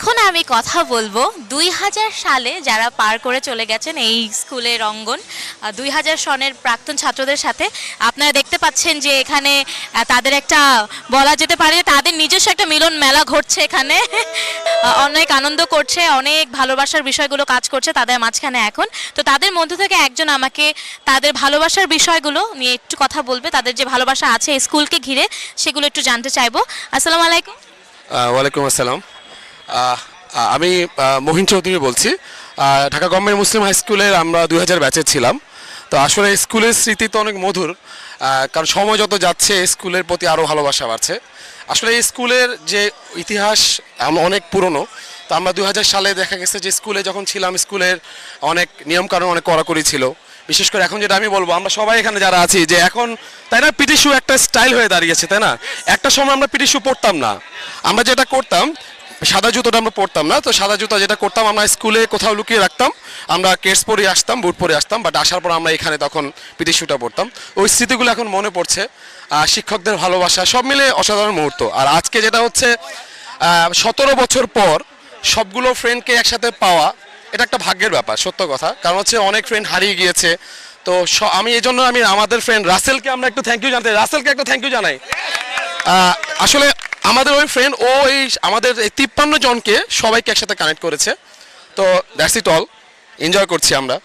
এখন আমি কথা বলব দুই হাজার সালে যারা পার করে চলে গেছেন এই স্কুলের অঙ্গন দুই হাজার সনের প্রাক্তন ছাত্রদের সাথে আপনারা দেখতে পাচ্ছেন যে এখানে তাদের একটা বলা যেতে পারে তাদের নিজস্ব একটা মিলন মেলা ঘটছে এখানে। অনেক আনন্দ করছে, অনেক ভালোবাসার বিষয়গুলো কাজ করছে তাদের মাঝখানে এখন। তো তাদের মধ্য থেকে একজন আমাকে তাদের ভালোবাসার বিষয়গুলো নিয়ে একটু কথা বলবে, তাদের যে ভালোবাসা আছে স্কুলকে ঘিরে সেগুলো একটু জানতে চাইব। আসসালামু আলাইকুম। ওয়ালাইকুম আসসালাম। আমি মহিন চৌধুরী বলছি। ঢাকা গভর্নমেন্ট মুসলিম হাই স্কুলের আমরা দুই হাজার ব্যাচের ছিলাম। তো আসলে স্কুলের স্মৃতি তো অনেক মধুর কারণ সময় যত যাচ্ছে, স্কুলের প্রতি আরও ভালোবাসা বাড়ছে। আসলে স্কুলের যে ইতিহাস অনেক পুরনো। তো আমরা দু হাজার সালে দেখা গেছে যে স্কুলে যখন ছিলাম, স্কুলের অনেক নিয়মকানুন, অনেক কড়াকড়ি ছিল। বিশেষ করে এখন যেটা আমি বলব, আমরা সবাই এখানে যারা আছি, যে এখন, তাই না, পিটি শু একটা স্টাইল হয়ে দাঁড়িয়েছে, তাই না? একটা সময় আমরা পিটি শু পরতাম না। আমরা যেটা করতাম সাদা জুতোটা আমরা পরতাম না, তো সাদা জুতো যেটা করতাম, আমরা স্কুলে কোথাও লুকিয়ে রাখতাম, আমরা কেটস পরে আসতাম, বুট পরে আসতাম বাট আসার পর আমরা এখানে তখন পিটি শুটা পরতাম। ওই স্মৃতিগুলো এখন মনে পড়ছে শিক্ষকদের ভালোবাসা সব মিলে অসাধারণ মুহূর্ত। আর আজকে যেটা হচ্ছে সতেরো বছর পর সবগুলো ফ্রেন্ডকে একসাথে পাওয়া, এটা একটা ভাগ্যের ব্যাপার, সত্য কথা। কারণ হচ্ছে অনেক ফ্রেন্ড হারিয়ে গিয়েছে, তো আমি এই জন্য আমি আমাদের ফ্রেন্ড রাসেলকে আমরা একটু থ্যাংক ইউ জানতে রাসেলকে একটু থ্যাংক ইউ জানাই। আসলে আমাদের ওই ফ্রেন্ড ও এই আমাদের এই তিপ্পান্ন জনকে সবাইকে একসাথে কানেক্ট করেছে। তো দ্যাটস ইট অল এনজয় করছি আমরা।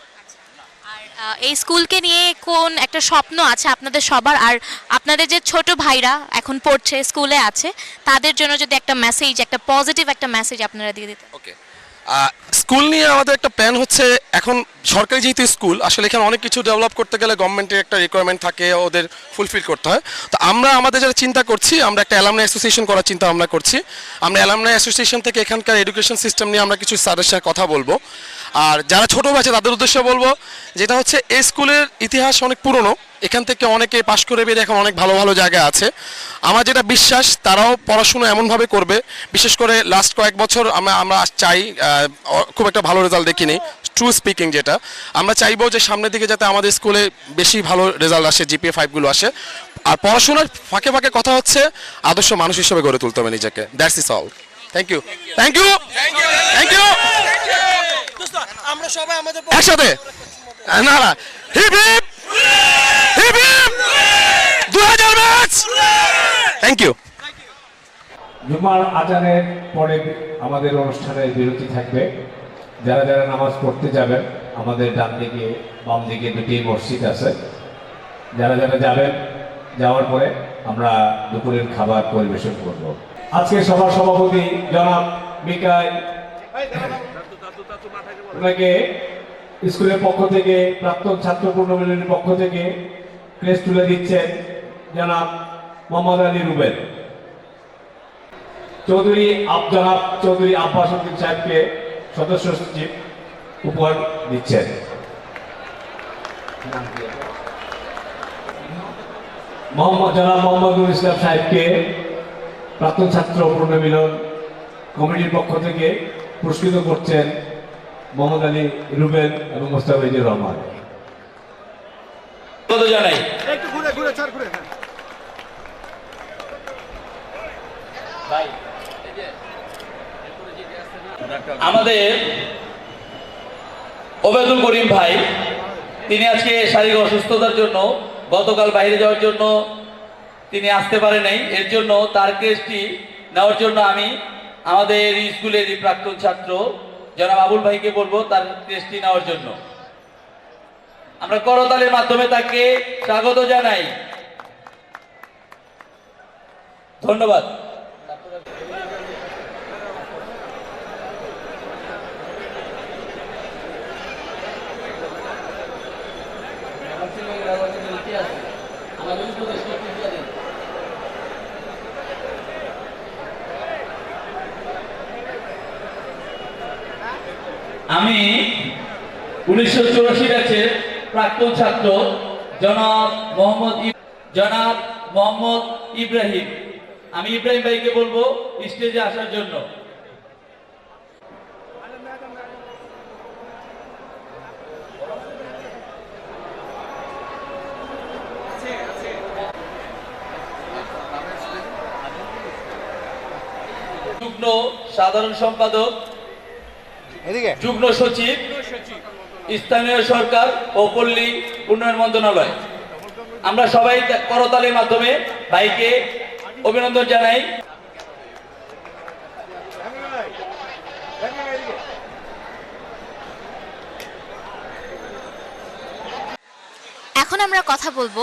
আর এই স্কুলকে নিয়ে কোন একটা স্বপ্ন আছে আপনাদের সবার? আর আপনাদের যে ছোট ভাইরা এখন পড়ছে স্কুলে আছে তাদের জন্য যদি একটা মেসেজ একটা পজিটিভ একটা মেসেজ আপনারা দিয়ে দিতেন। ওকে স্কুল নিয়ে আমাদের একটা প্ল্যান হচ্ছে এখন সরকারি যেহেতু স্কুল, আসলে এখানে অনেক কিছু ডেভেলপ করতে গেলে গভর্নমেন্টের একটা রিকোয়ারমেন্ট থাকে, ওদের ফুলফিল করতে হয়। তো আমরা, আমাদের যারা চিন্তা করছি, আমরা একটা অ্যালামনা অ্যাসোসিয়েশন করার চিন্তা আমরা করছি। আমরা অ্যালামনা অ্যাসোসিয়েশন থেকে এখানকার এডুকেশন সিস্টেম নিয়ে আমরা কিছু স্যারের সাথে কথা বলব। আর যারা ছোট আছে তাদের উদ্দেশ্যে বলব, যেটা হচ্ছে, এই স্কুলের ইতিহাস অনেক পুরনো। এখান থেকে অনেকে পাশ করে বেরিয়ে এখন অনেক ভালো ভালো জায়গা আছে। আমার যেটা বিশ্বাস, তারাও পড়াশুনো এমনভাবে করবে। বিশেষ করে লাস্ট কয়েক বছর আমরা আমরা চাই খুব একটা ভালো রেজাল্ট দেখিনি। ট্রু স্পিকিং যেটা আমরা চাইব যে সামনের দিকে যাতে আমাদের স্কুলে বেশি ভালো রেজাল্ট আসে জিপিএ ফাইভগুলো আসে। আর পড়াশোনার ফাঁকে ফাঁকে কথা হচ্ছে আদর্শ মানুষ হিসেবে গড়ে তুলতে হবে নিজেকে। That's is all thank you thank you thank you আমরা সবাই আমাদের একসাথে। না না। হিপ হিপ হিপ হিপ দু হাজার ম্যাচ থ্যাংক ইউ জুমার আজানের পরে আমাদের অনুষ্ঠানের বিরতি থাকবে। যারা যারা নামাজ পড়তে যাবেন, আমাদের ডান দিকে, বাম দিকে দুটি মসজিদ আছে। যারা যারা যাবেন, যাওয়ার পরে আমরা দুপুরের খাবার পরিবেশন করব। আজকে সভা সভাপতি জনাব মিকাই স্কুলের পক্ষ থেকে, প্রাক্তন ছাত্র পূর্ণমিলনের পক্ষ থেকে ক্রেস তুলে দিচ্ছেন জনাব মোহাম্মদ আলী রুবেল। চৌধুরী আব, জনাব চৌধুরী আব্বাস উদ্দিন সাহেবকে সদস্য সচিব উপহার দিচ্ছেন। মোহাম্মদ জনাব মোহাম্মদুল ইসলাম সাহেবকে প্রাক্তন ছাত্র পুনর্মিলন কমিটির পক্ষ থেকে পুরস্কৃত করছেন মোহাম্মদ আলী রুবেল এবং মোস্তাফিজুর রহমান। কত জানাই। ঘুরে ঘুরে ঘুরে। হ্যাঁ। আমাদের ওবেদুল করিম ভাই, তিনি আজকে শারীরিক অসুস্থতার জন্য, গতকাল বাইরে যাওয়ার জন্য তিনি আসতে পারে নাই। এর জন্য তার কেসটি নেওয়ার জন্য আমি আমাদের স্কুলের প্রাক্তন ছাত্র জনাব আবুল ভাইকে বলব তার কেসটি নেওয়ার জন্য। আমরা করতালের মাধ্যমে তাকে স্বাগত জানাই। ধন্যবাদ। আমি উনিশশো চৌরাশি ব্যাচের প্রাক্তন ছাত্র জনাব মোহাম্মদ জনাব মোহাম্মদ ইব্রাহিম। আমি ইব্রাহিম ভাইকে বলব স্টেজে আসার জন্য। সাধারণ সম্পাদক যুগ্ম সচিব, স্থানীয় সরকার ও পল্লী উন্নয়ন মন্ত্রণালয়। আমরা সবাই করতালির মাধ্যমে ভাইকে অভিনন্দন জানাই। এখন আমরা কথা বলব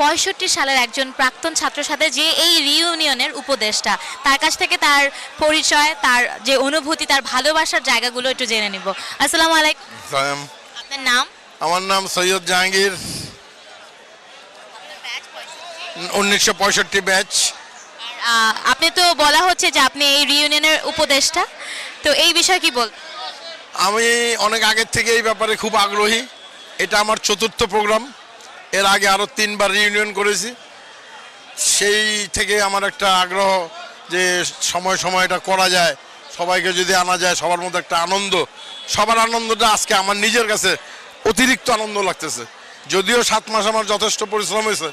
পঁয়ষট্টি সালের একজন প্রাক্তন ছাত্রের সাথে যে এই রিইউনিয়নের উপদেষ্টা তার কাছ থেকে তার পরিচয় তার যে অনুভূতি তার ভালোবাসার জায়গাগুলো একটু জেনে নিব। আসসালামু আলাইকুম। আপনার নাম? আমার নাম সৈয়দ জাহাঙ্গীর। উনিশশো পঁয়ষট্টি ব্যাচ আপনি তো বলা হচ্ছে যে আপনি এই রিউনিয়নের উপদেষ্টা তো এই বিষয়ে কি বল আমি অনেক আগের থেকে এই ব্যাপারে খুব আগ্রহী। এটা আমার চতুর্থ প্রোগ্রাম এর আগে আরও তিনবার রিউনিয়ন করেছি। সেই থেকে আমার একটা আগ্রহ যে সময় সময় এটা করা যায় সবাইকে যদি আনা যায় সবার মধ্যে একটা আনন্দ। সবার আনন্দটা আজকে আমার নিজের কাছে অতিরিক্ত আনন্দ লাগতেছে। যদিও সাত মাস আমার যথেষ্ট পরিশ্রম হয়েছে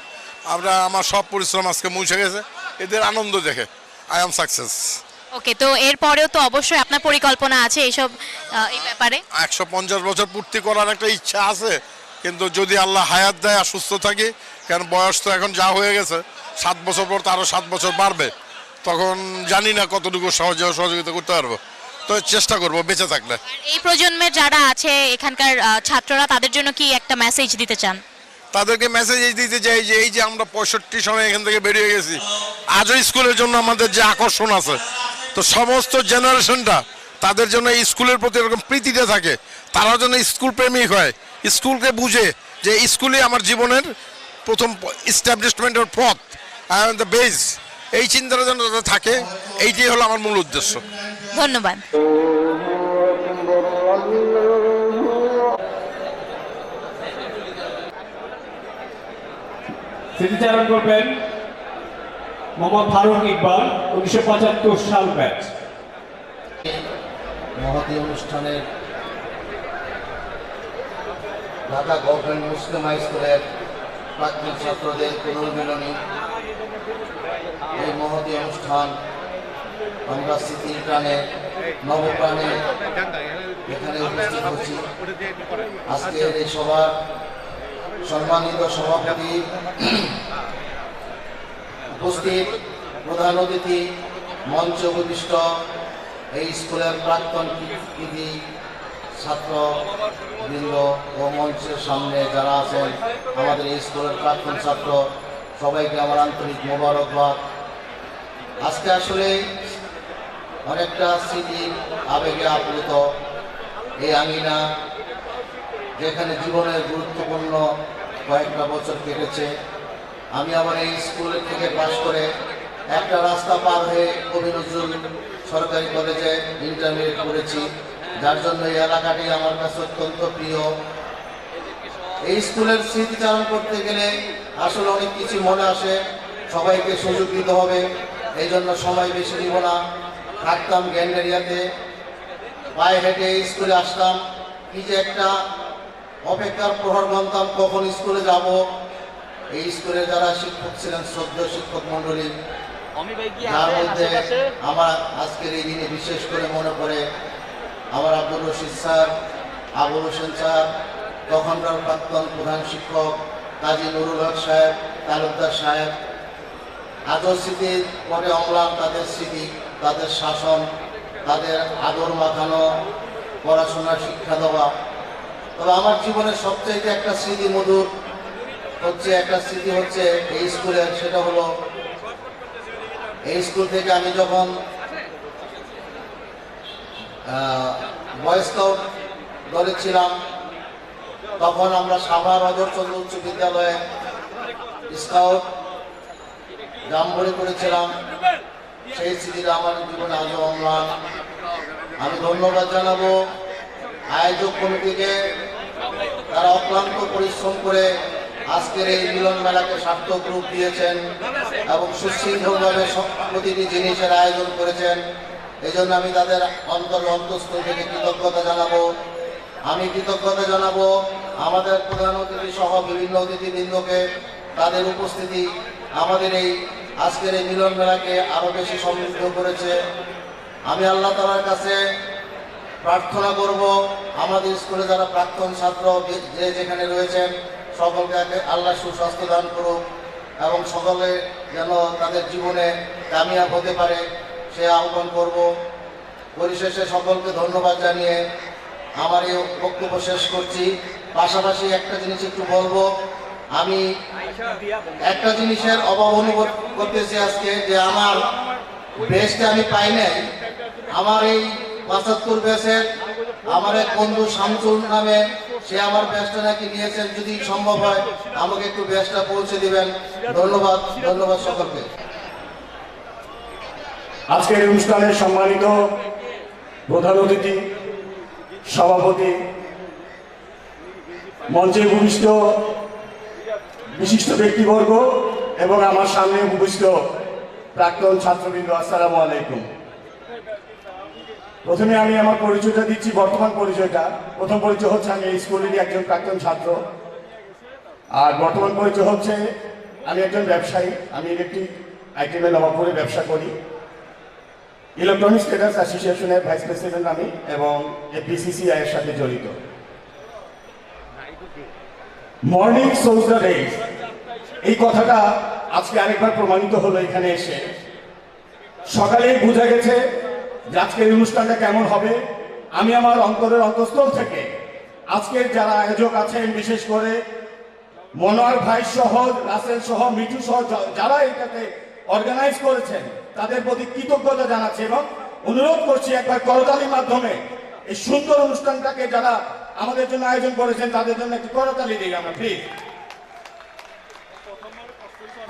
আমরা আমার সব পরিশ্রম আজকে মুছে গেছে। এদের আনন্দ দেখে আই এম সাকসেস ওকে তো এরপরেও তো অবশ্যই আপনার পরিকল্পনা আছে এইসব এই ব্যাপারে? একশো পঞ্চাশ বছর পূর্তি করার একটা ইচ্ছা আছে কিন্তু যদি আল্লাহ হায়াত দেয় আর সুস্থ থাকি কারণ বয়স তো এখন যা হয়ে গেছে সাত বছর পর তো আরও সাত বছর বাড়বে তখন জানি না কতটুকু সহজে সহযোগিতা করতে পারব। তো চেষ্টা করব বেঁচে থাকলে। এই প্রজন্মের যারা আছে এখানকার ছাত্ররা তাদের জন্য কি একটা মেসেজ দিতে চান? তাদেরকে মেসেজ দিতে চাই যে এই যে আমরা পঁয়ষট্টি সনে এখান থেকে বেরিয়ে গেছি আজও স্কুলের জন্য আমাদের যে আকর্ষণ আছে তো সমস্ত জেনারেশনটা তাদের জন্য স্কুলের প্রতি এরকম প্রীতিতে থাকে তারা যেন স্কুল প্রেমিক হয়। স্কুলকে বুঝে যে স্কুলই আমার জীবনের প্রথম ইস্টাবলিশমেন্টের পথ অ্যান্ড দ্য বেস এই চিন্তাটা যেন তাদের থাকে এইটাই হলো আমার মূল উদ্দেশ্য। ধন্যবাদ। স্মৃতিচারণ করবেন মোহাম্মদ ফারুক ইকবাল উনিশশো পঁচাত্তর সাল ব্যাচ। মহতী অনুষ্ঠানের ঢাকা গভর্নমেন্ট মুসলিম হাই স্কুলের প্রাক্তন ছাত্রদের পুনর্মিলনী। এই মহতী অনুষ্ঠান আমরা স্মৃতির টানে নবপ্রাণে এখানে উপস্থিত হচ্ছি। আজকের এই সভার সম্মানিত সভাপতি উপস্থিত প্রধান অতিথি, মঞ্চ উপবিষ্ট, এই স্কুলের প্রাক্তন কৃতি ছাত্র বৃন্দ ও মঞ্চের সামনে যারা আছেন, আমাদের এই স্কুলের প্রাক্তন ছাত্র, সবাইকে আমার আন্তরিক মোবারকবাদ। আজকে আসলে অনেকটা স্মৃতি আবেগে আপ্লুত এই আঙিনা যেখানে জীবনের গুরুত্বপূর্ণ কয়েকটা বছর কেটেছে। আমি আমার এই স্কুল থেকে পাশ করে একটা রাস্তা পার হয়ে কবি নজরুল সরকারি কলেজে ইন্টারমিডিয়েট করেছি। যার জন্য এই এলাকাটি আমার কাছে অত্যন্ত প্রিয়। এই স্কুলের স্মৃতিচারণ করতে গেলে আসলে অনেক কিছু মনে আসে সবাইকে সুযোগ দিতে হবে এই জন্য সময় বেশি দিব না। থাকতাম গ্যান্ডেরিয়াতে পায়ে হেঁটে এই স্কুলে আসতাম। কি যে একটা অপেক্ষার প্রহর মানতাম কখন স্কুলে যাব? এই স্কুলে যারা শিক্ষক ছিলেন শ্রদ্ধ শিক্ষক মণ্ডলী যার মধ্যে আমার আজকের এই দিনে বিশেষ করে মনে পড়ে আমার আব্দুর রশিদ স্যার আবুল হোসেন স্যার, তখনকার প্রাক্তন প্রধান শিক্ষক কাজী নুরুল হক সাহেব, তালুকদার সাহেব। আদর স্মৃতির পরে অম্লান তাদের স্মৃতি, তাদের শাসন, তাদের আদর মাখানো, পড়াশোনার শিক্ষা দেওয়া। তবে আমার জীবনের সবচেয়ে একটা স্মৃতি মধুর হচ্ছে, একটা স্মৃতি হচ্ছে এই স্কুলের, সেটা হলো এই স্কুল থেকে আমি যখন বয় দলে ছিলাম। তখন আমরা সাভার অজরচন্দ্র উচ্চ বিদ্যালয়ে স্কাউট জাম্বরি করেছিলাম। সেই স্মৃতিটা আমার জীবনে আজও অম্লান। আমি ধন্যবাদ জানাব আয়োজক কমিটিকে। তারা অক্লান্ত পরিশ্রম করে আজকের এই মিলন মেলাকে সার্থক রূপ দিয়েছেন এবং সুশৃঙ্খলভাবে প্রতিটি জিনিসের আয়োজন করেছেন। এই জন্য আমি তাদের অন্তর অন্তস্থ থেকে কৃতজ্ঞতা জানাব। আমি কৃতজ্ঞতা জানাব আমাদের প্রধান অতিথি সহ বিভিন্ন অতিথিবৃন্দকে তাদের উপস্থিতি আমাদের এই আজকের এই মিলন মেলাকে আরও বেশি সমৃদ্ধ করেছে। আমি আল্লাহ তালার কাছে প্রার্থনা করব, আমাদের স্কুলে যারা প্রাক্তন ছাত্র যে যেখানে রয়েছেন, সকলকে আল্লাহ সুস্বাস্থ্য দান করুক এবং সকলে যেন তাদের জীবনে কামিয়াব হতে পারে। সে আহ্বান করব। পরিশেষে সকলকে ধন্যবাদ জানিয়ে আমার এই বক্তব্য শেষ করছি। পাশাপাশি একটা জিনিস একটু বলব। আমি একটা জিনিসের অভাব অনুভব করতেছি আজকে যে আমার বেশটা আমি পাই নাই। আমার এই পঁচাত্তর বেসের আমার এক বন্ধু শামসুল নামে সে আমার ব্যাসটা নাকি নিয়েছেন যদি সম্ভব হয়, আমাকে একটু ব্যাসটা পৌঁছে দিবেন। ধন্যবাদ ধন্যবাদ সকলকে। আজকের অনুষ্ঠানে সম্মানিত প্রধান অতিথি, সভাপতি, মঞ্চে ভূমিষ্ঠ বিশিষ্ট ব্যক্তিবর্গ এবং আমার সামনে উপবিষ্ট প্রাক্তন ছাত্রবৃন্দ, আসসালামু আলাইকুম। প্রথমে আমি আমার পরিচয়টা দিচ্ছি, বর্তমান পরিচয়টা। প্রথম পরিচয় হচ্ছে আমি এই স্কুলেরই একজন প্রাক্তন ছাত্র। আর বর্তমান পরিচয় হচ্ছে আমি একজন ব্যবসায়ী, আমি ইলেকট্রিক আইটেমে নবাবপুরে ব্যবসা করি। ইলেকট্রনিক্স ট্রেডার্স অ্যাসোসিয়েশনের ভাইস প্রেসিডেন্ট আমি এবং এপিসিসিআই এর সাথে জড়িত। মর্নিং সোজ দ্য ডে এই কথাটা আজকে আরেকবার প্রমাণিত হলো এখানে এসে। সকালেই বোঝা গেছে যে আজকের অনুষ্ঠানটা কেমন হবে। আমি আমার অন্তরের অন্তঃস্থল থেকে আজকের যারা আয়োজক আছেন, বিশেষ করে মনোয়ার ভাই সহ, রাসেল সহ, মিঠু সহ যারা এটাকে অর্গানাইজ করেছেন তাদের প্রতি কৃতজ্ঞতা জানাচ্ছি এবং অনুরোধ করছি একবার করতালির মাধ্যমে এই সুন্দর অনুষ্ঠানটাকে যারা আমাদের জন্য আয়োজন করেছেন, তাদের জন্য একটি করতালি দিই আমরা প্লিজ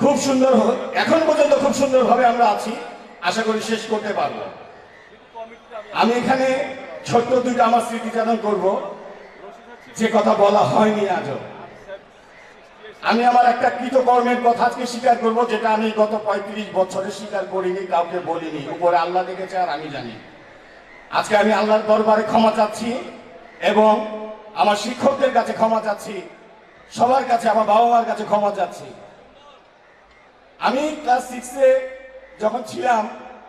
খুব সুন্দর এখন পর্যন্ত খুব সুন্দরভাবে আমরা আছি। আশা করি শেষ করতে পারব। আমি এখানে ছোট্ট দুইটা আমার স্মৃতিচারণ করব। যে কথা বলা হয়নি আজও। আমি আমার একটা কৃতকর্মের কথা আজকে স্বীকার করব, যেটা আমি গত পঁয়ত্রিশ বছরে স্বীকার করিনি, কাউকে বলিনি। উপরে আল্লাহ দেখেছে আর আমি জানি। আজকে আমি আল্লাহর দরবারে ক্ষমা চাচ্ছি এবং আমার শিক্ষকদের কাছে ক্ষমা চাচ্ছি, সবার কাছে, আমার বাবা মার কাছে ক্ষমা চাচ্ছি। আমি ক্লাস সিক্সে যখন ছিলাম,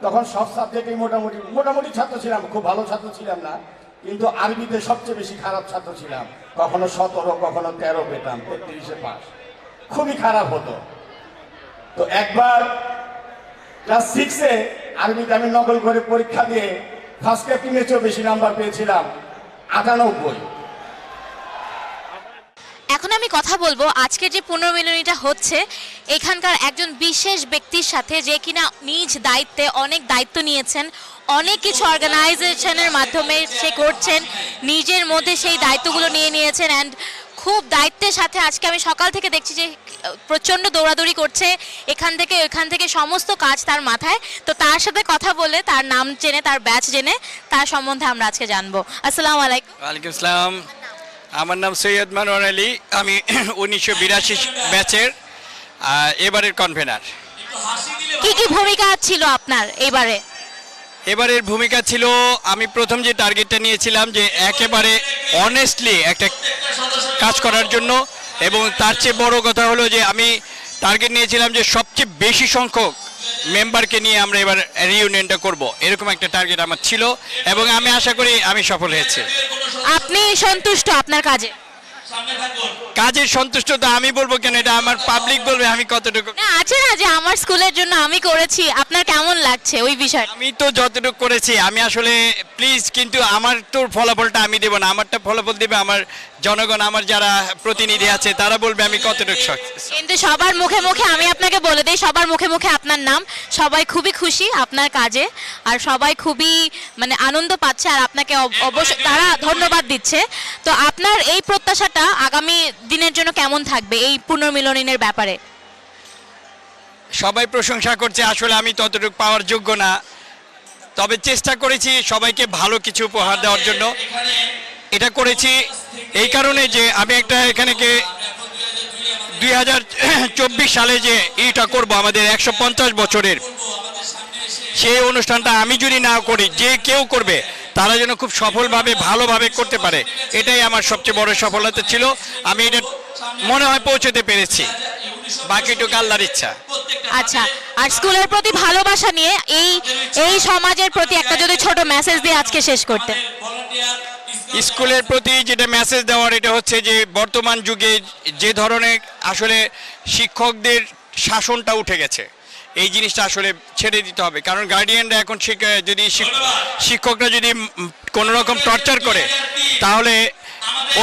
তখন সব সাবজেক্টে মোটামুটি মোটামুটি ছাত্র ছিলাম, খুব ভালো ছাত্র ছিলাম না, কিন্তু আরবিতে সবচেয়ে বেশি খারাপ ছাত্র ছিলাম। কখনো সতেরো, কখনো তেরো পেতাম, তেত্রিশে পাস খুবই খারাপ হতো। তো একবার ক্লাস সিক্সে আরবিতে আমি নকল করে পরীক্ষা দিয়ে ফার্স্ট ক্যাপ্টিনের চেয়েও বেশি নাম্বার পেয়েছিলাম, আটানব্বই। এখন আমি কথা বলব আজকের যে পুনর্মিলনীটা হচ্ছে, এখানকার একজন বিশেষ ব্যক্তির সাথে যে কিনা নিজ দায়িত্বে অনেক দায়িত্ব নিয়েছেন, অনেক কিছু অর্গানাইজেশনের মাধ্যমে সে করছেন, নিজের মধ্যে সেই দায়িত্বগুলো নিয়ে নিয়েছেন অ্যান্ড খুব দায়িত্বের সাথে আজকে আমি সকাল থেকে দেখছি যে প্রচণ্ড দৌড়াদৌড়ি করছে এখান থেকে ওইখান থেকে সমস্ত কাজ তার মাথায়। তো তার সাথে কথা বলে তার নাম জেনে তার ব্যাচ জেনে তার সম্বন্ধে আমরা আজকে জানব। আসসালামু আলাইকুম। ওয়ালাইকুম আসসালাম। আমার নাম সৈয়দ মানোয়ার আলী। আমি উনিশশো বিরাশি ব্যাচের এবারের কনভেনার কি কি ভূমিকা ছিল আপনার এবারে? এবারের ভূমিকা ছিল আমি প্রথম যে টার্গেটটা নিয়েছিলাম যে একেবারে অনেস্টলি একটা কাজ করার জন্য এবং তার চেয়ে বড় কথা হলো যে আমি টার্গেট নিয়েছিলাম যে সবচেয়ে বেশি সংখ্যক মেম্বারকে নিয়ে আমরা এবার রিউনিয়নটা করব। এরকম একটা টার্গেট আমার ছিল এবং আমি আশা করি আমি সফল হয়েছি। আপনি সন্তুষ্ট আপনার কাজে? কাজের সন্তুষ্টতা আমি বলব কেন? এটা আমার পাবলিক বলবে আমি কতটুকু না আছে না যে আমার স্কুলের জন্য আমি করেছি আপনার কেমন লাগছে ওই বিষয়? আমি তো যতটুকু করেছি আমি আসলে প্লিজ কিন্তু আমার তো ফলাফলটা আমি দেবো না। আমারটা ফলাফল দেবে আমার জনগণ আমার যারা প্রতিনিধি আছে তারা বলবে আমি কতটুকু। কিন্তু সবার মুখে মুখে আমি আপনাকে বলে দিই সবার মুখে মুখে আপনার নাম। সবাই খুবই খুশি আপনার কাজে আর সবাই খুবই মানে আনন্দ পাচ্ছে আর আপনাকে অব- অবশ্যই তারা ধন্যবাদ দিচ্ছে। তো আপনার এই প্রত্যাশাটা আগামী দিনের জন্য কেমন থাকবে এই পুনর্মিলনের ব্যাপারে? সবাই প্রশংসা করছে, আসলে আমি ততটুকু পাওয়ার যোগ্য না। তবে চেষ্টা করেছি সবাইকে ভালো কিছু উপহার দেওয়ার জন্য। এটা করেছি এই কারণে যে আমি একটা এখানেকে দুই হাজার চব্বিশ সালে যে ইটা করব আমাদের একশো পঞ্চাশ বছরের, সেই অনুষ্ঠানটা আমি যদি না করি, যে কেউ করবে তারা যেন খুব সফলভাবে ভালোভাবে করতে পারে। এটাই আমার সবচেয়ে বড় সফলতা ছিল। আমি এটা মনে হয় পৌঁছতে পেরেছি। বাকিটুকু আল্লাহর ইচ্ছা। আচ্ছা আর স্কুলের প্রতি ভালোবাসা নিয়ে এই এই সমাজের প্রতি একটা যদি ছোট মেসেজ দিয়ে আজকে শেষ করতে। স্কুলের প্রতি যেটা মেসেজ দেওয়ার এটা হচ্ছে যে বর্তমান যুগে যে ধরনের আসলে শিক্ষকদের শাসনটা উঠে গেছে। এই জিনিসটা আসলে ছেড়ে দিতে হবে। কারণ গার্ডিয়ানরা এখন যদি শিক্ষকরা যদি কোনো রকম টর্চার করে, তাহলে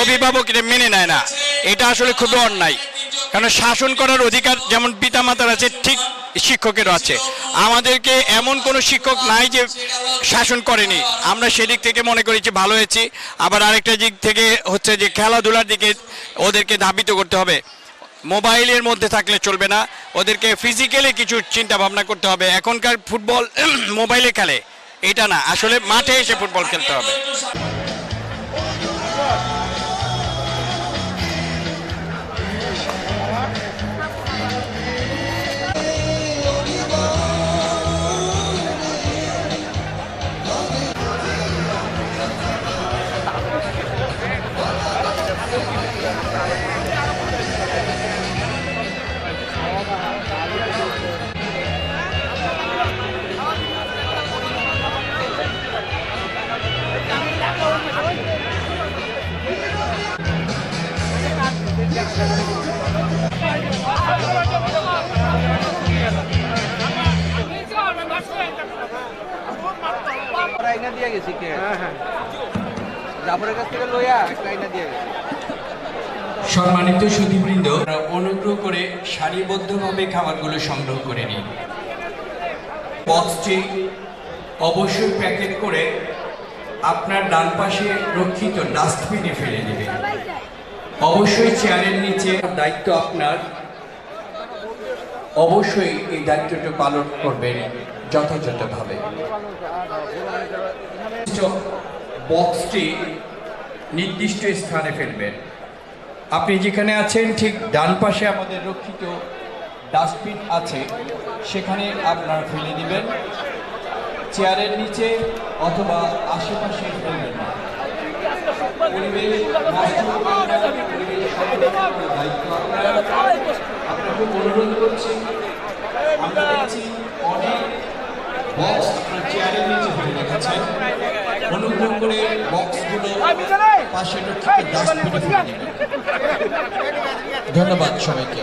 অভিভাবক এটা মেনে নেয় না। এটা আসলে খুবই অন্যায়। কারণ শাসন করার অধিকার যেমন পিতামাতার আছে, ঠিক শিক্ষকেরও আছে। আমাদেরকে এমন কোনো শিক্ষক নাই যে শাসন করেনি। আমরা সেদিক থেকে মনে করি যে ভালো হয়েছি আবার আরেকটা দিক থেকে হচ্ছে যে খেলাধুলার দিকে ওদেরকে ধাবিত করতে হবে। মোবাইলের মধ্যে থাকলে চলবে না। ওদেরকে ফিজিক্যালি কিছু চিন্তা ভাবনা করতে হবে। এখনকার ফুটবল মোবাইলে খেলে। এটা না, আসলে মাঠে এসে ফুটবল খেলতে হবে। অনুগ্রহ করে সারিবদ্ধভাবে খাবারগুলো সংগ্রহ করে নিন। বক্সটি অবশ্যই প্যাকেট করে আপনার ডান পাশে রক্ষিত ডাস্টবিনে ফেলে দেবেন অবশ্যই চেয়ারের নিচে দায়িত্ব আপনার। অবশ্যই এই দায়িত্বটা পালন করবেন যথাযথভাবে। বক্সটি নির্দিষ্ট স্থানে ফেলবেন। আপনি যেখানে আছেন, ঠিক ডান পাশে আমাদের রক্ষিত ডাস্টবিন আছে। সেখানে আপনারা ফেলে দিবেন। চেয়ারের নিচে অথবা আশেপাশে ফেলবেন অনেক চেয়ারের নিচে ফেলে রেখেছেন। অনুগ্রহ করে বক্সগুলো পাশে রক্ষিত ডাস্টবিনে ফেলে দিবেন ধন্যবাদ সবাইকে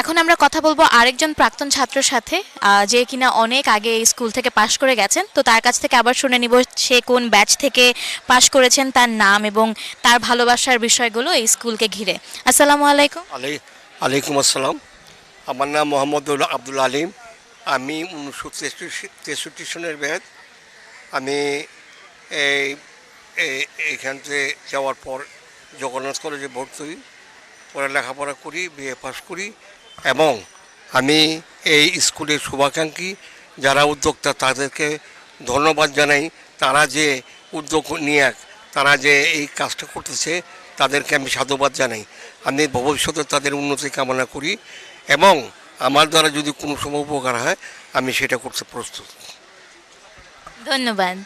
এখন আমরা কথা বলব আরেকজন প্রাক্তন ছাত্রর সাথে যে কিনা অনেক আগে স্কুল থেকে পাশ করে গেছেন। তো তার কাছ থেকে আবার শুনে নিব সে কোন ব্যাচ থেকে পাশ করেছেন তার নাম এবং তার ভালোবাসার বিষয়গুলো এই স্কুলকে ঘিরে। আসসালামু আলাইকুম। আলাই আলাইকুম আসসালাম। আমার নাম মোহাম্মদ আব্দুল আলিম। আমি উনিশশো তেষট্টি তেষট্টি সনের ব্যাচ আমি এই, এই- এইখান থেকে যাওয়ার পর জগন্নাথ কলেজে ভর্তি হই পরে লেখাপড়া করি, বিএ পাস করি এবং আমি এই স্কুলের শুভাকাঙ্ক্ষী যারা উদ্যোক্তা তাদেরকে ধন্যবাদ জানাই। তারা যে উদ্যোগ নিয়ে, তারা যে এই কাজটা করতেছে, তাদেরকে আমি সাধুবাদ জানাই। আমি ভবিষ্যতে তাদের উন্নতি কামনা করি এবং আমার দ্বারা যদি কোনো সময় উপকার হয় আমি সেটা করতে প্রস্তুত। ধন্যবাদ।